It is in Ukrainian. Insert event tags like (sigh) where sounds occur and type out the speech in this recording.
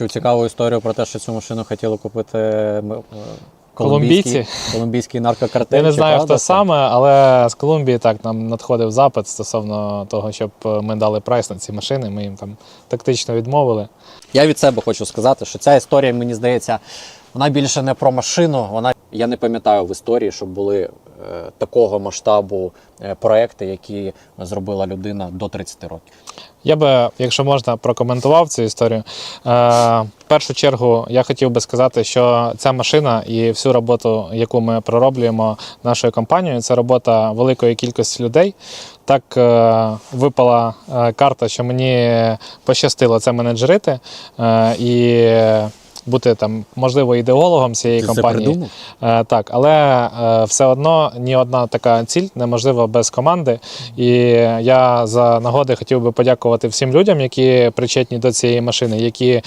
чув цікаву історію про те, що цю машину хотіли купити е, Колумбійці? колумбійський, колумбійський (laughs) наркокартель. Я не знаю, правда хто це? саме, але з Колумбії так нам надходив запит стосовно того, щоб е, ми дали прайс на ці машини. Ми їм там тактично відмовили. Я від себе хочу сказати, що ця історія, мені здається, вона більше не про машину. Вона я не пам'ятаю в історії, щоб були е, такого масштабу е, проекти, які зробила людина до 30 років. Я би, якщо можна, прокоментував цю історію. Е, в першу чергу я хотів би сказати, що ця машина і всю роботу, яку ми пророблюємо нашою компанією, це робота великої кількості людей. Так е, випала е, карта, що мені пощастило це менеджерити е, і бути там, можливо, ідеологом цієї Ти компанії. придумав? Е, Так, але е, все одно ні одна така ціль неможлива без команди. І я за нагоди хотів би подякувати всім людям, які причетні до цієї машини, які